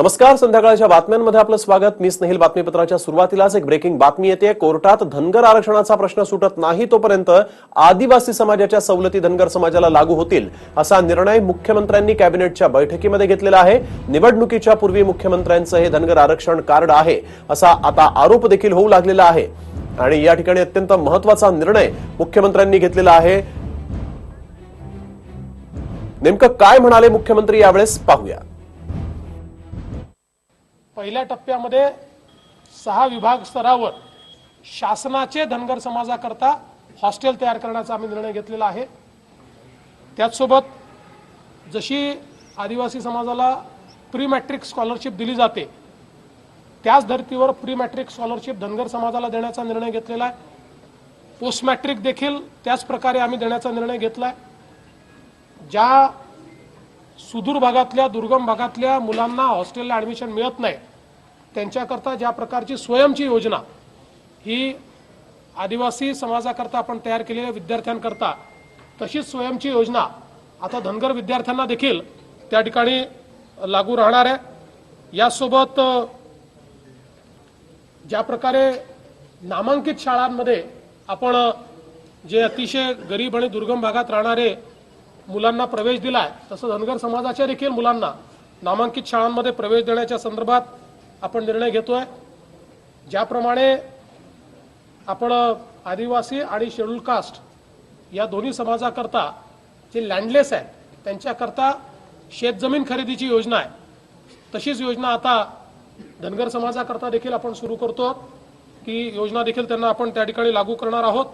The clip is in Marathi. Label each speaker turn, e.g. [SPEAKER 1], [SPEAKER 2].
[SPEAKER 1] नमस्कार संध्याकाळच्या बातम्यांमध्ये आपलं स्वागत. मी स्नेहिल बातमीपत्राच्या सुरुवातीलाच एक ब्रेकिंग बातमी येते. कोर्टात धनगर आरक्षणाचा प्रश्न सुटत नाही तोपर्यंत आदिवासी समाजाच्या सवलती धनगर समाजाला लागू होतील असा निर्णय मुख्यमंत्र्यांनी कॅबिनेटच्या बैठकीमध्ये घेतलेला आहे. निवडणुकीच्या पूर्वी मुख्यमंत्र्यांचं हे धनगर आरक्षण कार्ड आहे असा आता आरोप देखील होऊ लागलेला आहे. आणि या ठिकाणी अत्यंत महत्त्वाचा निर्णय मुख्यमंत्र्यांनी घेतलेला आहे. नेमकं काय म्हणाले मुख्यमंत्री यावेळेस? पाहूया.
[SPEAKER 2] पहिल्या टप्प्यामध्ये सहा विभाग स्तरावर शासनाचे धनगर समाजाकरता हॉस्टेल तयार करण्याचा आम्ही निर्णय घेतलेला आहे. त्याचसोबत जशी आदिवासी समाजाला प्री मॅट्रिक स्कॉलरशिप दिली जाते त्याच धर्तीवर प्री मॅट्रिक स्कॉलरशिप धनगर समाजाला देण्याचा निर्णय घेतलेला आहे. पोस्ट मॅट्रिक देखील त्याच प्रकारे आम्ही देण्याचा निर्णय घेतला आहे ज्या सुदूर भागातल्या दुर्गम भागातल्या मुलांना हॉस्टेलला ॲडमिशन मिळत नाही. त्यांच्याकरता ज्या प्रकारची स्वयंची योजना ही आदिवासी समाजाकरता आपण तयार केलेल्या विद्यार्थ्यांकरता तशीच स्वयंची योजना आता धनगर विद्यार्थ्यांना देखील त्या ठिकाणी लागू राहणार आहे. यासोबत ज्या प्रकारे नामांकित शाळांमध्ये आपण जे अतिशय गरीब आणि दुर्गम भागात राहणारे मुलांना प्रवेश दिलाय तसं धनगर समाजाच्या देखील मुलांना नामांकित शाळांमध्ये प्रवेश देण्याच्या संदर्भात आपण निर्णय घेतोय. ज्याप्रमाणे आपण आदिवासी आणि शेड्यूल कास्ट या दोन्ही समाजाकरता जे लँडलेस आहेत त्यांच्याकरता शेतजमीन खरेदीची योजना आहे. तशीच योजना आता धनगर समाजाकरता देखील आपण सुरू करतो की योजना देखील त्यांना आपण त्या ठिकाणी लागू करणार आहोत.